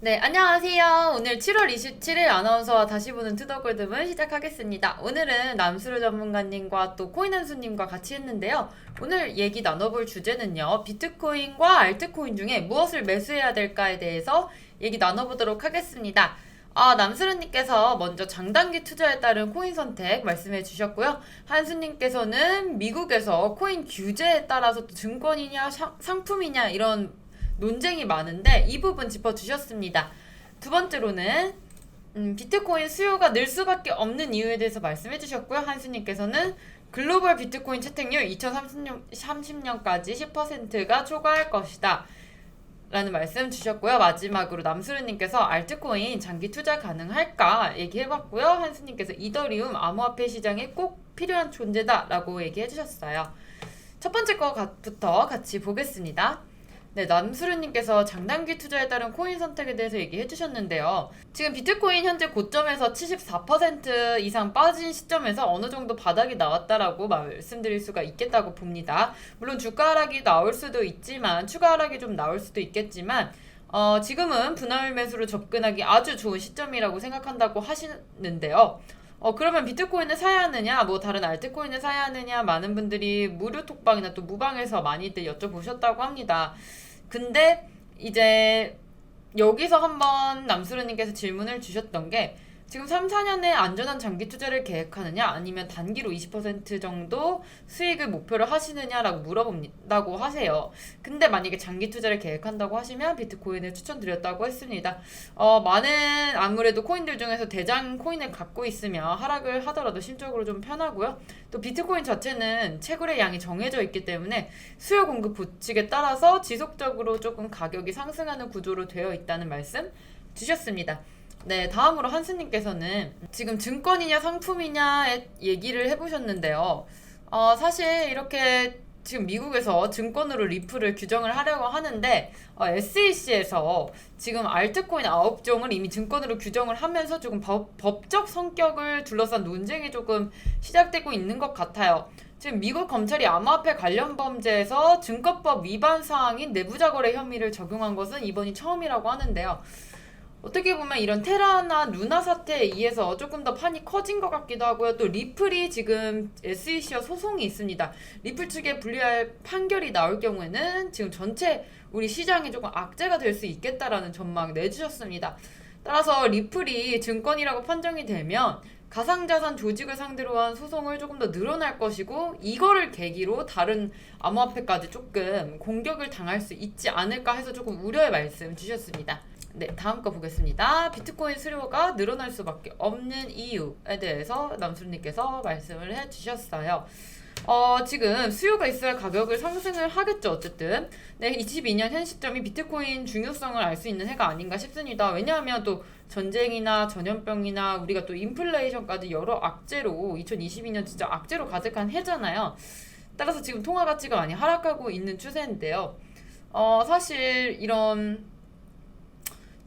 네, 안녕하세요. 오늘 7월 27일 아나운서와 다시 보는 투더골드문 시작하겠습니다. 오늘은 남수르 전문가님과 또 코인한수님과 같이 했는데요. 오늘 얘기 나눠볼 주제는요. 비트코인과 알트코인 중에 무엇을 매수해야 될까에 대해서 얘기 나눠보도록 하겠습니다. 아, 남수르님께서 먼저 장단기 투자에 따른 코인 선택 말씀해 주셨고요. 한수님께서는 미국에서 코인 규제에 따라서 또 증권이냐 상- 상품이냐 이런 논쟁이 많은데 이 부분 짚어주셨습니다. 두 번째로는 음, 비트코인 수요가 늘 수밖에 없는 이유에 대해서 말씀해 주셨고요. 한수님께서는 글로벌 비트코인 채택률 2030년, 30년 까지 10%가 초과할 것이다. 라는 말씀 주셨고요. 마지막으로 남수르님께서 알트코인 장기 투자 가능할까 얘기해봤고요. 한수님께서 이더리움 암호화폐 시장에 꼭 필요한 존재다 라고 얘기해 주셨어요. 첫 번째 거부터 같이 보겠습니다. 네, 남수르님께서 장단기 투자에 따른 코인 선택에 대해서 얘기해 주셨는데요. 지금 비트코인 현재 고점에서 74% 이상 빠진 시점에서 어느 정도 바닥이 나왔다라고 말씀드릴 수가 있겠다고 봅니다. 물론 주가 하락이 나올 수도 있지만 추가 하락이 좀 나올 수도 있겠지만 어, 지금은 분할 매수로 접근하기 아주 좋은 시점이라고 생각한다고 하시는데요. 어, 그러면 비트코인을 사야 하느냐, 뭐 다른 알트코인을 사야 하느냐, 많은 분들이 무료 톡방이나 또 무방에서 많이들 여쭤보셨다고 합니다. 근데 이제 여기서 한번 남수르님께서 질문을 주셨던 게 지금 3, 4년에 안전한 장기 투자를 계획하느냐 아니면 단기로 20% 정도 수익을 목표로 하시느냐라고 물어본다고 하세요. 근데 만약에 장기 투자를 계획한다고 하시면 비트코인을 추천드렸다고 했습니다. 어, 많은 아무래도 코인들 중에서 대장 코인을 갖고 있으면 하락을 하더라도 심적으로 좀 편하고요. 또 비트코인 자체는 채굴의 양이 정해져 있기 때문에 수요 공급 보칙에 따라서 지속적으로 조금 가격이 상승하는 구조로 되어 있다는 말씀 주셨습니다. 네, 다음으로 한스님께서는 지금 증권이냐 상품이냐의 얘기를 해보셨는데요. 어, 사실 이렇게 지금 미국에서 증권으로 리플을 규정을 하려고 하는데 어, SEC에서 지금 알트코인 9종을 이미 증권으로 규정을 하면서 조금 법, 법적 성격을 둘러싼 논쟁이 조금 시작되고 있는 것 같아요. 지금 미국 검찰이 암호화폐 관련 범죄에서 증권법 위반 사항인 내부자 거래 혐의를 적용한 것은 이번이 처음이라고 하는데요. 어떻게 보면 이런 테라나 루나 사태에 의해서 조금 더 판이 커진 것 같기도 하고요. 또 리플이 지금 SEC와 소송이 있습니다. 리플 측에 불리할 판결이 나올 경우에는 지금 전체 우리 시장이 조금 악재가 될 수 있겠다라는 전망 내주셨습니다. 따라서 리플이 증권이라고 판정이 되면 가상자산 조직을 상대로 한 소송을 조금 더 늘어날 것이고 이거를 계기로 다른 암호화폐까지 조금 공격을 당할 수 있지 않을까 해서 조금 우려의 말씀 주셨습니다. 네, 다음 거 보겠습니다. 비트코인 수요가 늘어날 수밖에 없는 이유에 대해서 남수님께서 말씀을 해주셨어요. 어, 지금 수요가 있어야 가격을 상승을 하겠죠, 어쨌든. 네, 22년 현 시점이 비트코인 중요성을 알 수 있는 해가 아닌가 싶습니다. 왜냐하면 또 전쟁이나 전염병이나 우리가 또 인플레이션까지 여러 악재로 2022년 진짜 악재로 가득한 해잖아요. 따라서 지금 통화 가치가 많이 하락하고 있는 추세인데요. 어, 사실 이런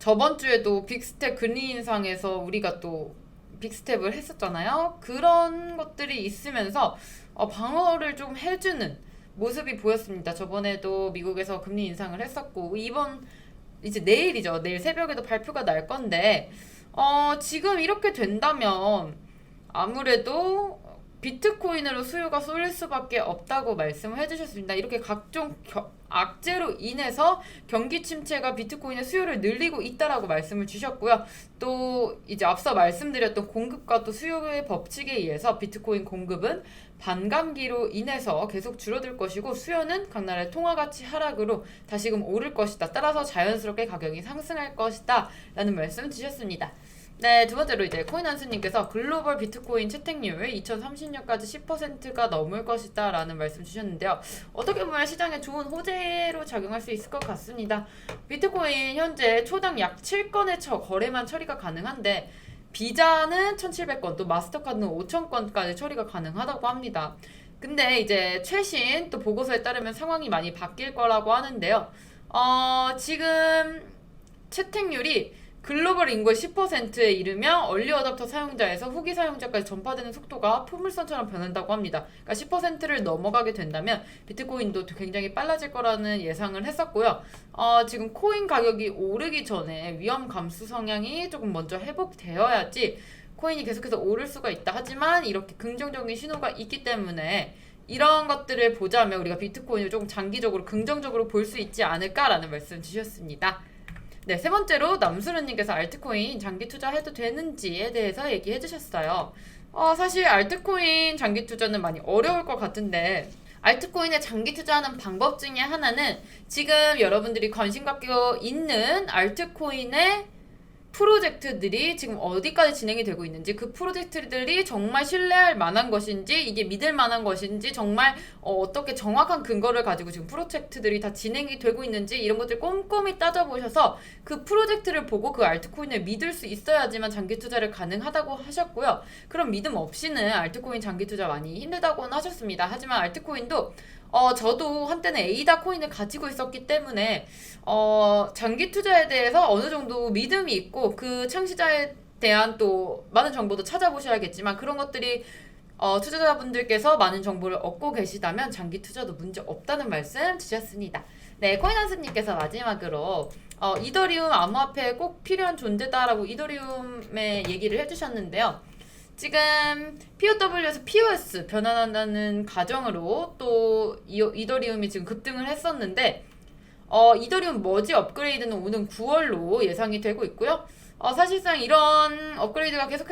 저번 주에도 빅스텝 금리 인상에서 우리가 또 빅스텝을 했었잖아요. 그런 것들이 있으면서 어, 방어를 좀 해주는 모습이 보였습니다. 저번에도 미국에서 금리 인상을 했었고 이번 이제 내일이죠. 내일 새벽에도 발표가 날 건데 어, 지금 이렇게 된다면 아무래도 비트코인으로 수요가 쏠릴 수밖에 없다고 말씀을 해주셨습니다. 이렇게 각종 겨, 악재로 인해서 경기 침체가 비트코인의 수요를 늘리고 있다라고 말씀을 주셨고요. 또 이제 앞서 말씀드렸던 공급과 또 수요의 법칙에 의해서 비트코인 공급은 반감기로 인해서 계속 줄어들 것이고 수요는 각 나라의 통화 가치 하락으로 다시금 오를 것이다. 따라서 자연스럽게 가격이 상승할 것이다. 라는 말씀 주셨습니다. 네, 두 번째로 이제 코인한스님께서 글로벌 비트코인 채택률 2030년까지 10%가 넘을 것이다 라는 말씀 주셨는데요. 어떻게 보면 시장에 좋은 호재로 작용할 수 있을 것 같습니다. 비트코인 현재 초당 약 7건의 처, 거래만 처리가 가능한데 비자는 1,700건, 또 마스터카드는 5,000건까지 처리가 가능하다고 합니다. 근데 이제 최신 또 보고서에 따르면 상황이 많이 바뀔 거라고 하는데요. 어, 지금 채택률이 글로벌 인구의 10%에 이르면 얼리 어답터 사용자에서 후기 사용자까지 전파되는 속도가 포물선처럼 변한다고 합니다. 그러니까 10%를 넘어가게 된다면 비트코인도 굉장히 빨라질 거라는 예상을 했었고요. 어, 지금 코인 가격이 오르기 전에 위험 감수 성향이 조금 먼저 회복되어야지 코인이 계속해서 오를 수가 있다. 하지만 이렇게 긍정적인 신호가 있기 때문에 이런 것들을 보자면 우리가 비트코인을 조금 장기적으로 긍정적으로 볼 수 있지 않을까라는 말씀 주셨습니다. 네, 세 번째로 남수르님께서 알트코인 장기 투자해도 되는지에 대해서 얘기해 주셨어요. 어, 사실 알트코인 장기 투자는 많이 어려울 것 같은데 알트코인에 장기 투자하는 방법 중에 하나는 지금 여러분들이 관심 갖고 있는 알트코인의 프로젝트들이 지금 어디까지 진행이 되고 있는지 그 프로젝트들이 정말 신뢰할 만한 것인지 이게 믿을 만한 것인지 정말 어, 떻게 정확한 근거를 가지고 지금 프로젝트들이 다 진행이 되고 있는지 이런 것들 꼼꼼히 따져보셔서 그 프로젝트를 보고 그 알트코인을 믿을 수 있어야지만 장기 투자를 가능하다고 하셨고요. 그럼 믿음 없이는 알트코인 장기 투자 많이 힘들다고는 하셨습니다. 하지만 알트코인도 어, 저도 한때는 에이다 코인을 가지고 있었기 때문에, 어, 장기 투자에 대해서 어느 정도 믿음이 있고, 그 창시자에 대한 또 많은 정보도 찾아보셔야겠지만, 그런 것들이, 어, 투자자분들께서 많은 정보를 얻고 계시다면, 장기 투자도 문제 없다는 말씀 주셨습니다. 네, 코인한스님께서 마지막으로, 어, 이더리움 암호화폐에 꼭 필요한 존재다라고 이더리움의 얘기를 해주셨는데요. 지금 POW에서 POS 변환한다는 가정으로 또 이- 이더리움이 지금 급등을 했었는데 어, 이더리움 머지 업그레이드는 오는 9월로 예상이 되고 있고요. 어, 사실상 이런 업그레이드가 계속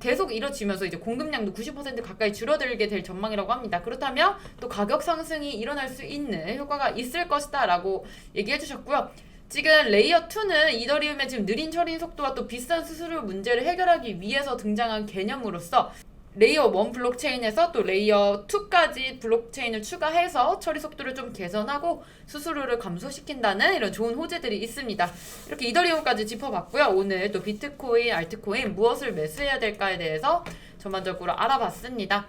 계속 이뤄지면서 이제 공급량도 90% 가까이 줄어들게 될 전망이라고 합니다. 그렇다면 또 가격 상승이 일어날 수 있는 효과가 있을 것이다라고 얘기해 주셨고요. 지금 레이어 2는 이더리움의 지금 느린 처리 속도와 또 비싼 수수료 문제를 해결하기 위해서 등장한 개념으로서 레이어 1 블록체인에서 또 레이어 2까지 블록체인을 추가해서 처리 속도를 좀 개선하고 수수료를 감소시킨다는 이런 좋은 호재들이 있습니다. 이렇게 이더리움까지 짚어봤고요. 오늘 또 비트코인, 알트코인 무엇을 매수해야 될까에 대해서 전반적으로 알아봤습니다.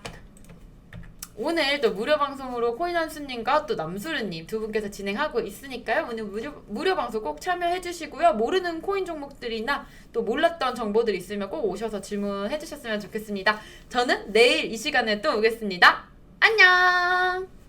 오늘 또 무료 방송으로 코인 한수님과 또 남수르님 두 분께서 진행하고 있으니까요. 오늘 무료, 무료 방송 꼭 참여해 주시고요. 모르는 코인 종목들이나 또 몰랐던 정보들 있으면 꼭 오셔서 질문해 주셨으면 좋겠습니다. 저는 내일 이 시간에 또 오겠습니다. 안녕!